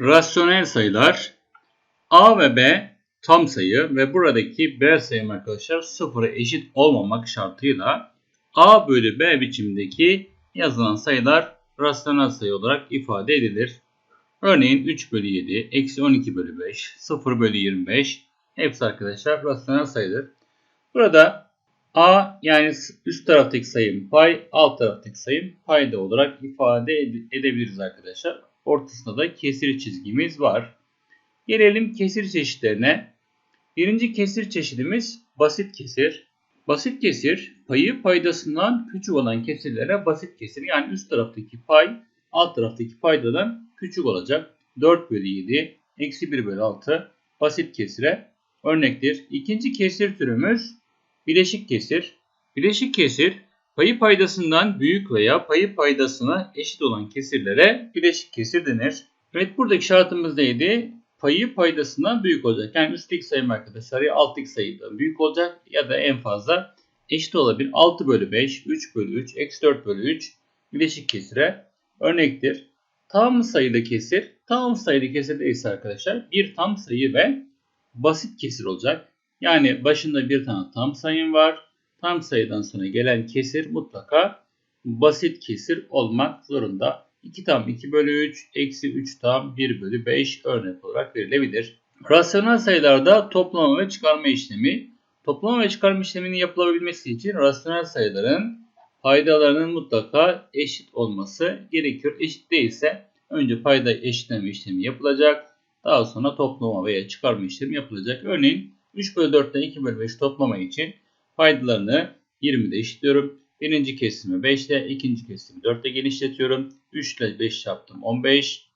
Rasyonel sayılar A ve B tam sayı ve buradaki B sayım arkadaşlar sıfıra eşit olmamak şartıyla A bölü B biçimindeki yazılan sayılar rasyonel sayı olarak ifade edilir. Örneğin 3 bölü 7, eksi 12 bölü 5, 0 bölü 25 hepsi arkadaşlar rasyonel sayıdır. Burada A yani üst taraftaki sayım pay, alt taraftaki sayım payda olarak ifade ede- edebiliriz arkadaşlar. Ortasında da kesir çizgimiz var. Gelelim kesir çeşitlerine. Birinci kesir çeşidimiz basit kesir. Basit kesir payı paydasından küçük olan kesirlere basit kesir. Yani üst taraftaki pay alt taraftaki paydadan küçük olacak. 4 bölü 7 eksi 1 bölü 6 basit kesire örnektir. İkinci kesir türümüz bileşik kesir. Bileşik kesir payı paydasından büyük veya payı paydasına eşit olan kesirlere bileşik kesir denir. Evet buradaki şartımız neydi? Payı paydasından büyük olacak. Yani üstteki sayım arkadaşlar ya alttaki sayıdan büyük olacak ya da en fazla eşit olabilir. 6 bölü 5, 3 bölü 3, eksi 4 bölü 3 bileşik kesire örnektir. Tam sayılı kesir, tam sayılı kesirde ise arkadaşlar bir tam sayı ve basit kesir olacak. Yani başında bir tane tam sayım var. Tam sayıdan sonra gelen kesir mutlaka basit kesir olmak zorunda. 2 tam 2 bölü 3, eksi 3 tam 1 bölü 5 örnek olarak verilebilir. Rasyonel sayılarda toplama ve çıkarma işlemi. Toplama ve çıkarma işleminin yapılabilmesi için rasyonel sayıların paydalarının mutlaka eşit olması gerekiyor. Eşit değilse önce payda eşitleme işlemi yapılacak. Daha sonra toplama veya çıkarma işlemi yapılacak. Örneğin 3 bölü 4'ten 2 bölü 5 toplama için paydalarını 20'de eşitliyorum. Birinci kesimi 5 ile, ikinci kesimi 4 ile genişletiyorum. 3 ile 5 çarptım 15.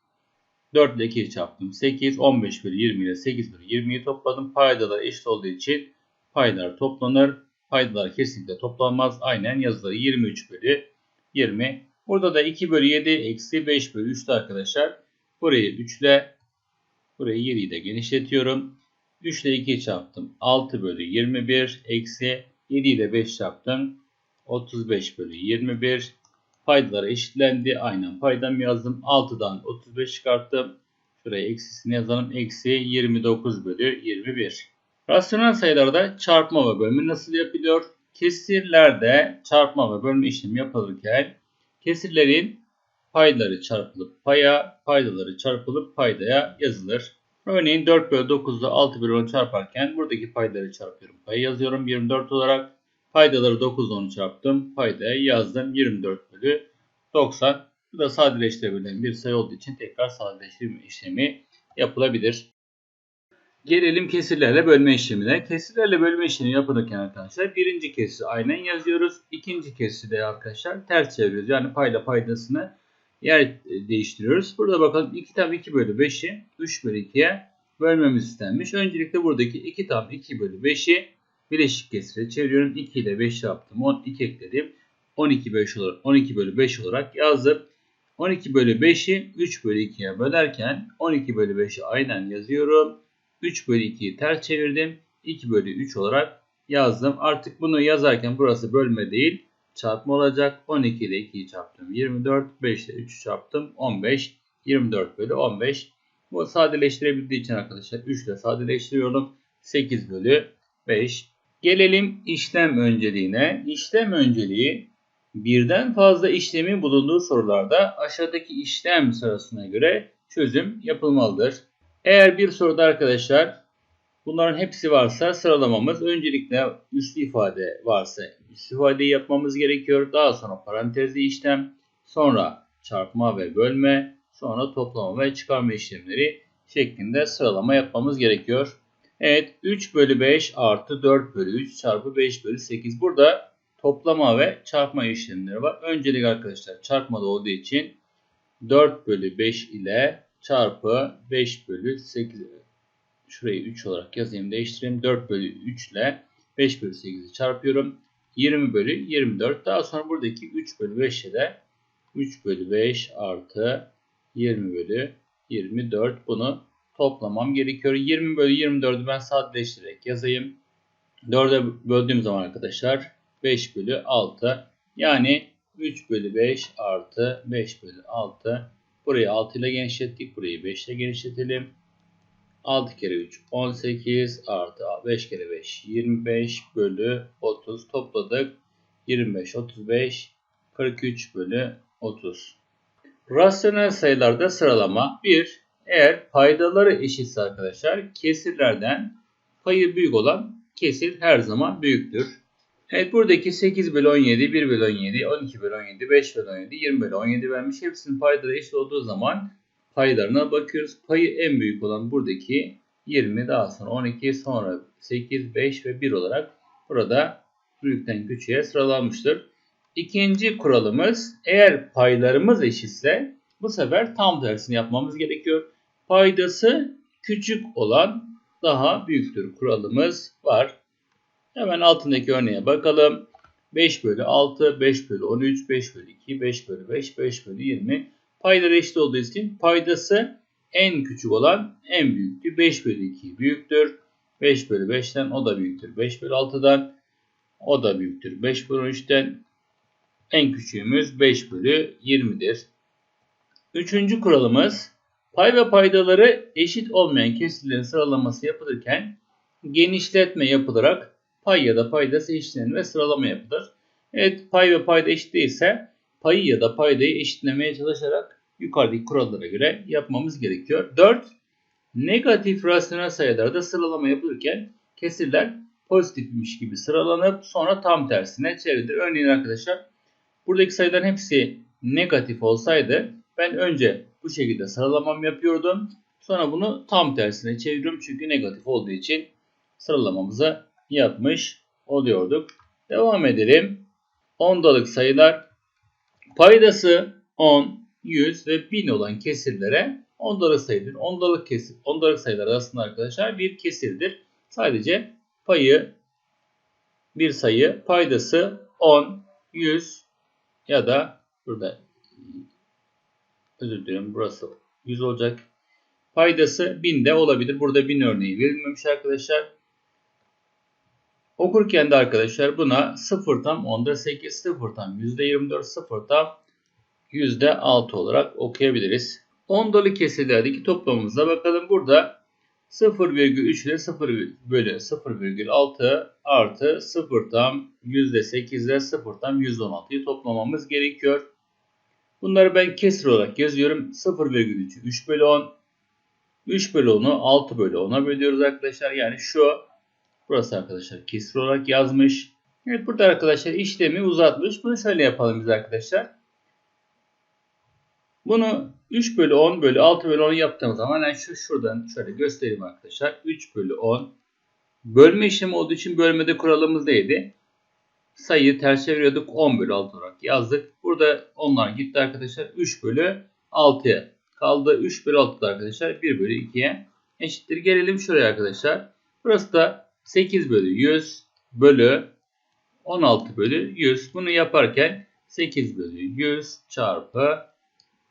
4 ile 2 çarptım 8. 15 bölü 20 ile 8 bölü 20'yi topladım. Paydalar eşit olduğu için paydalar toplanır. Paydalar kesinlikle toplanmaz. Aynen yazıları 23 bölü 20. Burada da 2 bölü 7 eksi 5 bölü 3'te arkadaşlar. Burayı 3 ile burayı 7 ile genişletiyorum. 3 ile 2 çarptım. 6 bölü 21 eksi 7 ile 5 çarptım. 35 bölü 21. Paydalar eşitlendi. Aynen paydam yazdım. 6'dan 35 çıkarttım. Şuraya eksisini yazalım. Eksi 29 bölü 21. Rasyonel sayılarda çarpma ve bölme nasıl yapılıyor? Kesirlerde çarpma ve bölme işlemi yapılırken kesirlerin payları çarpılıp paya, paydaları çarpılıp paydaya yazılır. Örneğin 4 bölü 9'da 6 bölü 10 çarparken buradaki payları çarpıyorum. Payı yazıyorum 24 olarak. Paydaları 9 10 çarptım. Paydaya yazdım 24 bölü 90. Bu da sadeleştirebilen bir sayı olduğu için tekrar sadeleştirme işlemi yapılabilir. Gelelim kesirlerle bölme işlemine. Kesirlerle bölme işlemi yapılırken arkadaşlar birinci kesiri aynen yazıyoruz. İkinci kesiri de arkadaşlar ters çeviriyoruz. Yani payla paydasını yer değiştiriyoruz. Burada bakalım 2 tam 2 bölü 5'i 3 bölü 2'ye bölmemiz istenmiş. Öncelikle buradaki 2 tam 2 bölü 5'i bileşik kesire çeviriyorum. 2 ile 5 yaptım. 12 ekledim. 12 5 olarak 12 bölü 5 olarak yazdım. 12 bölü 5'i 3 bölü 2'ye bölerken 12 bölü 5'i aynen yazıyorum. 3 bölü 2'yi ters çevirdim. 2 bölü 3 olarak yazdım. Artık bunu yazarken burası bölme değil çarpma olacak. 12 ile 2'yi çarptım 24. 5 ile 3'ü çarptım 15. 24 bölü 15. Bu sadeleştirebildiği için arkadaşlar 3 ile sadeleştiriyorum. 8 bölü 5. Gelelim işlem önceliğine. İşlem önceliği birden fazla işlemin bulunduğu sorularda aşağıdaki işlem sırasına göre çözüm yapılmalıdır. Eğer bir soruda arkadaşlar bunların hepsi varsa sıralamamız öncelikle üslü ifade varsa üslü ifadeyi yapmamız gerekiyor. Daha sonra parantezli işlem, sonra çarpma ve bölme, sonra toplama ve çıkarma işlemleri şeklinde sıralama yapmamız gerekiyor. Evet 3 bölü 5 artı 4 bölü 3 çarpı 5 bölü 8. Burada toplama ve çarpma işlemleri var. Öncelik arkadaşlar çarpmada olduğu için 4 bölü 5 ile çarpı 5 bölü 8. Şurayı 3 olarak yazayım değiştireyim. 4 bölü 3 ile 5 bölü 8'i çarpıyorum. 20 bölü 24. Daha sonra buradaki 3 bölü 5 ile 3 bölü 5 artı 20 bölü 24. Bunu toplamam gerekiyor. 20 bölü 24'ü ben sadeleştirerek yazayım. 4'e böldüğüm zaman arkadaşlar 5 bölü 6. Yani 3 bölü 5 artı 5 bölü 6. Burayı 6 ile genişlettik. Burayı 5 ile genişletelim. 6 kere 3 18 artı 5 kere 5 25 bölü 30 topladık. 25 35 43 bölü 30. Rasyonel sayılarda sıralama 1. Eğer paydaları eşitse arkadaşlar kesirlerden payı büyük olan kesir her zaman büyüktür. Evet buradaki 8 bölü 17, 1 bölü 17, 12 bölü 17, 5 bölü 17, 20 bölü 17 vermiş. Hepsinin paydaları eşit olduğu zaman paylarına bakıyoruz. Payı en büyük olan buradaki 20 daha sonra 12 sonra 8, 5 ve 1 olarak burada büyükten küçüğe sıralanmıştır. İkinci kuralımız eğer paylarımız eşitse bu sefer tam tersini yapmamız gerekiyor. Paydası küçük olan daha büyüktür kuralımız var. Hemen altındaki örneğe bakalım. 5 bölü 6, 5 bölü 13, 5 bölü 2, 5 bölü 5, 5 bölü 20. Payları eşit olduğu için paydası en küçük olan en büyüktür. 5 bölü 2 büyüktür. 5 bölü 5'ten o da büyüktür. 5 bölü 6'dan o da büyüktür. 5 bölü 13'ten en küçüğümüz 5 bölü 20'dir. Üçüncü kuralımız pay ve paydaları eşit olmayan kesirlerin sıralaması yapılırken genişletme yapılarak pay ya da paydası eşitlenir ve sıralama yapılır. Evet pay ve payda eşit değilse payı ya da paydayı eşitlemeye çalışarak yukarıdaki kurallara göre yapmamız gerekiyor. 4. Negatif rasyonel sayılarda sıralama yapılırken kesirler pozitifmiş gibi sıralanıp sonra tam tersine çevrilir. Örneğin arkadaşlar buradaki sayıların hepsi negatif olsaydı ben önce bu şekilde sıralamam yapıyordum. Sonra bunu tam tersine çeviriyorum çünkü negatif olduğu için sıralamamızı yapmış oluyorduk. Devam edelim. Ondalık sayılar paydası 10, 100 ve 1000 olan kesirlere ondalık sayıdır. Ondalık kesir, ondalık sayılar aslında arkadaşlar bir kesirdir. Sadece payı bir sayı, paydası 10, 100 ya da burada özür dilerim burası 100 olacak. Paydası 1000 de olabilir. Burada 1000 örneği verilmemiş arkadaşlar. Okurken de arkadaşlar buna 0 tam 10'da 8, 0 tam %24, 0 tam %6 olarak okuyabiliriz. Ondalı kesirlerdeki toplamımıza bakalım. Burada 0,3 ile 0 bölü 0,6 artı 0 tam %8 ile 0 tam %16'yı toplamamız gerekiyor. Bunları ben kesir olarak yazıyorum. 0,3'ü 3 bölü 10. 3 bölü 10'u 6 bölü 10'a bölüyoruz arkadaşlar. Yani şu burası arkadaşlar kesir olarak yazmış. Evet burada arkadaşlar işlemi uzatmış. Bunu şöyle yapalım biz arkadaşlar. Bunu 3 bölü 10 bölü 6 bölü 10 yaptığımız zaman yani şu şuradan şöyle göstereyim arkadaşlar. 3 bölü 10 bölme işlemi olduğu için bölmede kuralımız neydi? Sayıyı ters çeviriyorduk 10 bölü 6 olarak yazdık. Burada onlar gitti arkadaşlar 3 bölü 6'ya kaldı. 3 bölü 6'da arkadaşlar 1 bölü 2'ye eşittir. Gelelim şuraya arkadaşlar. Burası da 8 bölü 100 bölü 16 bölü 100. Bunu yaparken 8 bölü 100 çarpı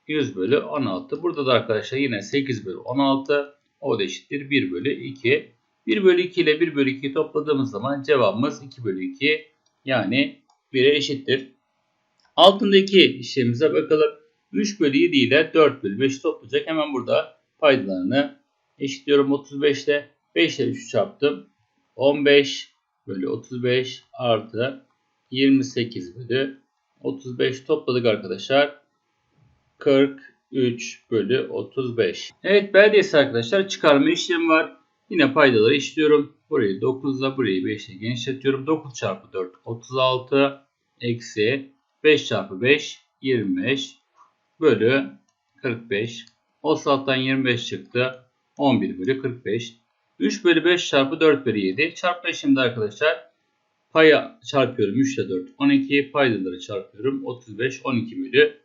100 bölü 16. Burada da arkadaşlar yine 8 bölü 16. O da eşittir 1 bölü 2. 1 bölü 2 ile 1 bölü 2 topladığımız zaman cevabımız 2 bölü 2. Yani 1'e eşittir. Altındaki işlemimize bakalım. 3 bölü 7 ile 4 bölü 5 toplayacak. Hemen burada paydalarını eşitliyorum 35 ile 5 ile 3 çarptım. 15 bölü 35 artı 28 bölü 35 topladık arkadaşlar. 43 bölü 35. Evet beldiyesi arkadaşlar çıkarma işlemi var. Yine paydaları işliyorum. Burayı 9 ile burayı 5 ile genişletiyorum. 9 çarpı 4 36 eksi 5 çarpı 5 25 bölü 45. O alttan 25 çıktı. 11 bölü 45. 3 bölü 5 çarpı 4 bölü 7. Çarpma işleminde arkadaşlar paya çarpıyorum 3 ile 4 12. Paydaları çarpıyorum 35 12 bölü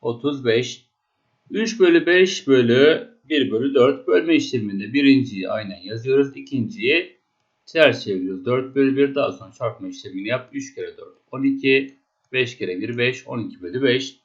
35. 3 bölü 5 bölü 1 bölü 4 bölme işleminde birinciyi aynen yazıyoruz. ikinciyi ters çeviriyoruz. 4 bölü 1 daha sonra çarpma işlemini yap. 3 kere 4 12. 5 kere 1 5 12 bölü 5.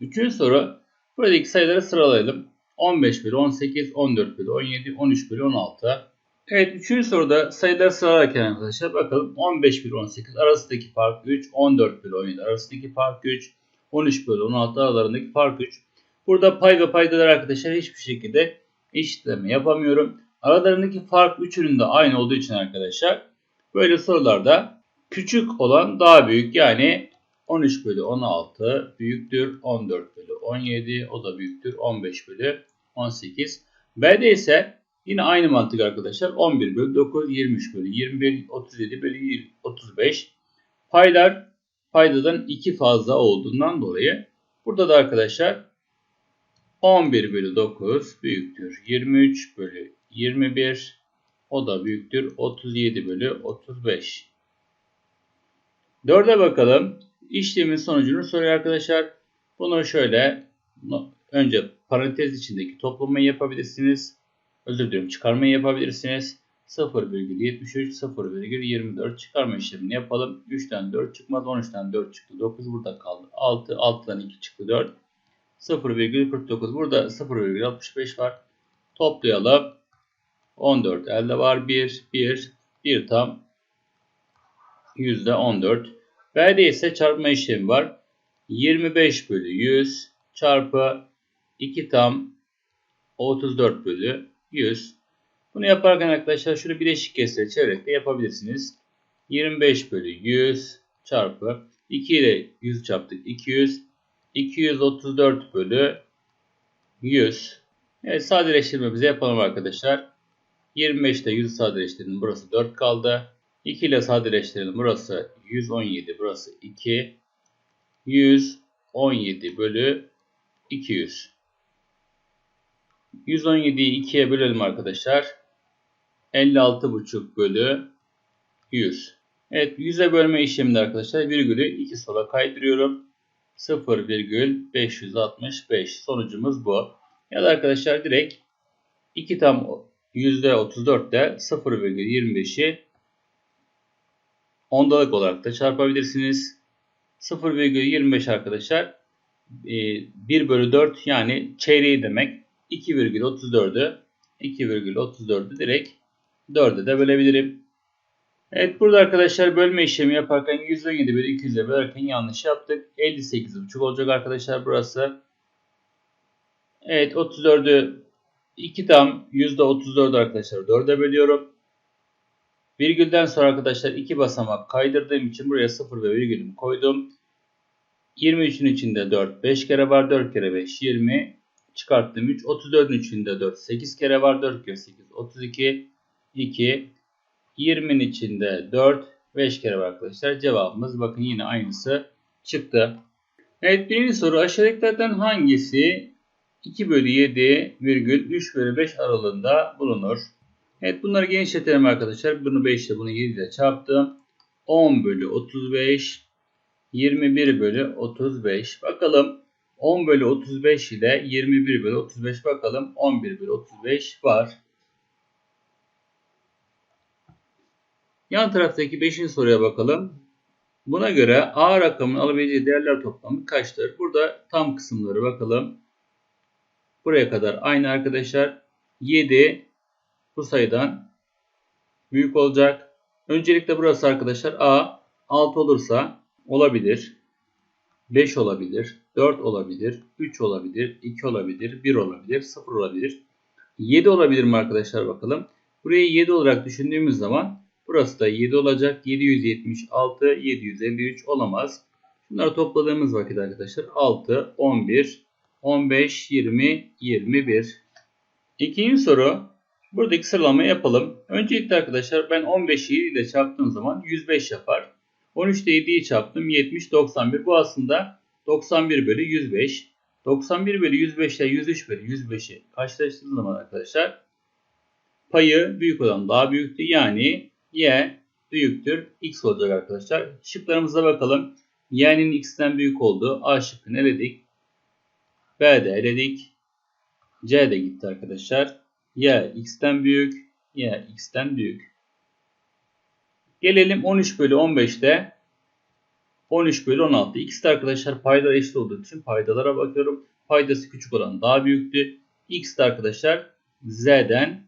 Üçüncü soru buradaki sayıları sıralayalım. 15 bölü 18 14 bölü 17 13 bölü 16. Evet üçüncü soruda sayıları sıralarken arkadaşlar bakalım 15 bölü 18 arasındaki fark 3 14 bölü 17 arasındaki fark 3 13 bölü 16 aralarındaki fark 3. Burada pay ve paydalar arkadaşlar hiçbir şekilde eşitleme yapamıyorum. Aralarındaki fark üçünün de aynı olduğu için arkadaşlar böyle sorularda küçük olan daha büyük yani 13 bölü 16 büyüktür 14 bölü 17 o da büyüktür 15 bölü 18. B'de ise yine aynı mantık arkadaşlar 11 bölü 9 23 bölü 21 37 bölü 35 paylar paydadan 2 fazla olduğundan dolayı burada da arkadaşlar 11 bölü 9 büyüktür 23 bölü 21 o da büyüktür 37 bölü 35. 4'e bakalım. İşlemin sonucunu soruyor arkadaşlar. Bunu şöyle önce parantez içindeki toplamayı yapabilirsiniz. Özür diliyorum çıkarmayı yapabilirsiniz. 0,73 0,24 çıkarma işlemini yapalım. 3'ten 4 çıkmaz. 13'ten 4 çıktı. 9 burada kaldı. 6 6'dan 2 çıktı 4. 0,49 burada 0,65 var. Toplayalım. 14 elde var. 1 1 1 tam %14. B'de ise çarpma işlemi var. 25 bölü 100 çarpı 2 tam 34 bölü 100. Bunu yaparken arkadaşlar şunu bileşik kesre çevirerek de yapabilirsiniz. 25 bölü 100 çarpı 2 ile 100 çarptık 200. 234 bölü 100. Evet sadeleştirmemizi yapalım arkadaşlar. 25 ile 100 sadeleştirelim. Burası 4 kaldı. 2 ile sadeleştirelim. Burası 117. Burası 2. 117 bölü 200. 117'yi 2'ye bölelim arkadaşlar. 56,5 bölü 100. Evet 100'e bölme işleminde arkadaşlar virgülü 2 sola kaydırıyorum. 0,565 sonucumuz bu. Ya da arkadaşlar direkt 2 tam %34'te 0,25'i ondalık olarak da çarpabilirsiniz. 0,25 arkadaşlar 1 e, bölü 4 yani çeyreği demek. 2,34'ü 2,34'ü direkt 4'e de bölebilirim. Evet burada arkadaşlar bölme işlemi yaparken 117 bölü 200'e bölerken yanlış yaptık. 58,5 olacak arkadaşlar burası. Evet 34'ü 2 tam %34 arkadaşlar 4'e bölüyorum. Virgülden sonra arkadaşlar 2 basamak kaydırdığım için buraya 0 ve virgülümü koydum. 23'ün içinde 4 5 kere var 4 kere 5 20 çıkarttım 3 34'ün içinde 4 8 kere var 4 kere 8 32 2 20'nin içinde 4 5 kere var arkadaşlar. Cevabımız bakın yine aynısı çıktı. Evet birinci soru aşağıdakilerden hangisi 2 bölü 7 virgül 3 bölü 5 aralığında bulunur? Evet bunları genişletelim arkadaşlar. Bunu 5 ile bunu 7 ile çarptım. 10 bölü 35 21 bölü 35. Bakalım 10 bölü 35 ile 21 bölü 35 bakalım. 11 bölü 35 var. Yan taraftaki 5. soruya bakalım. Buna göre A rakamının alabileceği değerler toplamı kaçtır? Burada tam kısımları bakalım. Buraya kadar aynı arkadaşlar. 7 bu sayıdan büyük olacak. Öncelikle burası arkadaşlar A 6 olursa olabilir. 5 olabilir. 4 olabilir. 3 olabilir. 2 olabilir. 1 olabilir. 0 olabilir. 7 olabilir mi arkadaşlar bakalım. Burayı 7 olarak düşündüğümüz zaman burası da 7 olacak. 776, 753 olamaz. Bunları topladığımız vakit arkadaşlar 6, 11, 15, 20, 21. İkinci soru Buradaki sıralamayı yapalım. Öncelikle arkadaşlar ben 15'i 7 ile çarptığım zaman 105 yapar. 13 ile 7'yi çarptım 70, 91. Bu aslında 91 bölü 105. 91 bölü 105 ile 103 bölü 105'i karşılaştırdığım zaman arkadaşlar payı büyük olan daha büyüktü. Yani y büyüktür x olacak arkadaşlar. Şıklarımıza bakalım. y'nin x'ten büyük olduğu A şıkkını eledik. B'de eledik. C de gitti arkadaşlar y x'ten büyük, y x'ten büyük. Gelelim 13 bölü 15'te 13 bölü 16. İkisi de arkadaşlar paydalar eşit olduğu için paydalara bakıyorum. Paydası küçük olan daha büyüktü. X de arkadaşlar z'den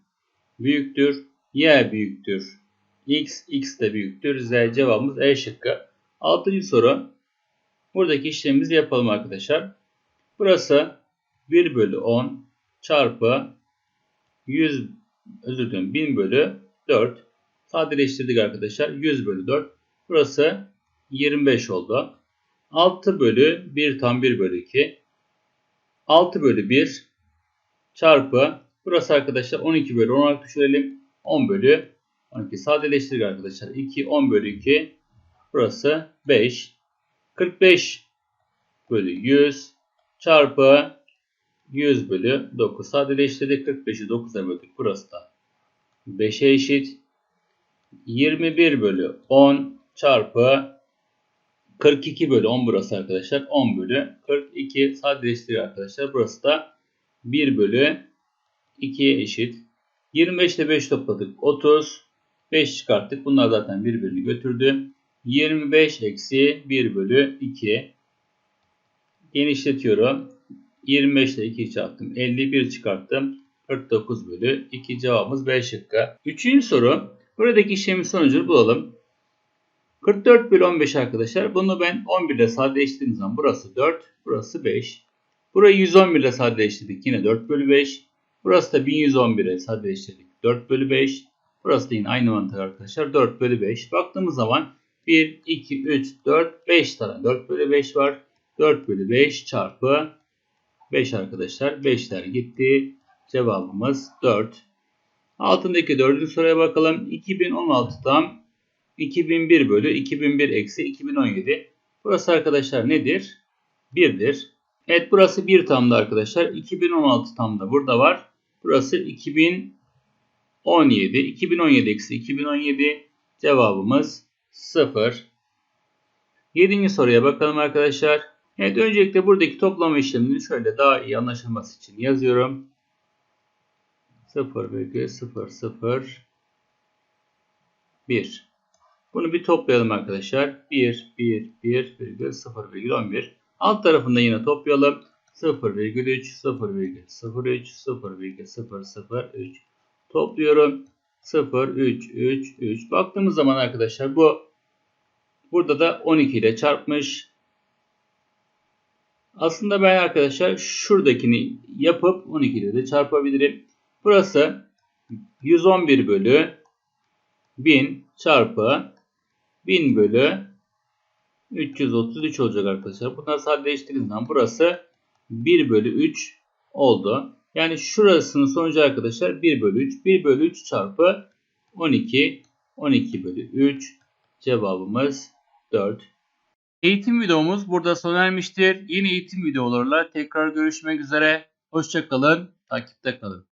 büyüktür. Y büyüktür. X, X de büyüktür. Z cevabımız E şıkkı. Altıncı soru. Buradaki işlemimizi yapalım arkadaşlar. Burası 1 bölü 10 çarpı 100 özür dilerim 1000 bölü 4 sadeleştirdik arkadaşlar. 100 bölü 4 burası 25 oldu. 6 bölü 1 tam 1 bölü 2 6 bölü 1 çarpı burası arkadaşlar 12 bölü 10 olarak düşürelim. 10 bölü 12 sadeleştirdik arkadaşlar. 2 10 bölü 2 burası 5 45 bölü 100 çarpı 100 bölü 9 sadeleştirdik. 45'i 9'a böldük. Burası da 5'e eşit. 21 bölü 10 çarpı 42 bölü 10 burası arkadaşlar. 10 bölü 42 sadeleştiriyor arkadaşlar. Burası da 1 bölü 2'ye eşit. 25 ile 5 topladık. 30. 5 çıkarttık. Bunlar zaten birbirini götürdü. 25 eksi 1 bölü 2. Genişletiyorum. 25 ile 2 çarptım. 51 çıkarttım. 49 bölü 2 cevabımız B şıkkı. Üçüncü soru. Buradaki işlemin sonucunu bulalım. 44 bölü 15 arkadaşlar. Bunu ben 11 ile sadeleştirdiğim zaman burası 4, burası 5. Burayı 111 ile sadeleştirdik. Yine 4 bölü 5. Burası da 1111 ile sadeleştirdik. 4 bölü 5. Burası da yine aynı mantık arkadaşlar. 4 bölü 5. Baktığımız zaman 1, 2, 3, 4, 5 tane 4 bölü 5 var. 4 bölü 5 çarpı 5 arkadaşlar. 5'ler gitti. Cevabımız 4. Altındaki dördüncü soruya bakalım. 2016'dan 2001 bölü 2001 eksi 2017. Burası arkadaşlar nedir? 1'dir. Evet burası 1 tamda arkadaşlar. 2016 tamda burada var. Burası 2017. 2017 eksi 2017 cevabımız 0. Yedinci soruya bakalım arkadaşlar. Evet öncelikle buradaki toplama işlemini şöyle daha iyi anlaşılması için yazıyorum. 0,001 Bunu bir toplayalım arkadaşlar. 1, 1, 1, virgül 0,11 Alt tarafında yine toplayalım. 0,3, 0,03, 0,003 Topluyorum. 0, 3, 3, 3. Baktığımız zaman arkadaşlar bu burada da 12 ile çarpmış. Aslında ben arkadaşlar şuradakini yapıp 12 ile de çarpabilirim. Burası 111 bölü 1000 çarpı 1000 bölü 333 olacak arkadaşlar. Bunları sadeleştirdiğiniz burası 1 bölü 3 oldu. Yani şurasının sonucu arkadaşlar 1 bölü 3. 1 bölü 3 çarpı 12. 12 bölü 3. Cevabımız 4. Eğitim videomuz burada sona ermiştir. Yeni eğitim videolarıyla tekrar görüşmek üzere. Hoşçakalın. Takipte kalın.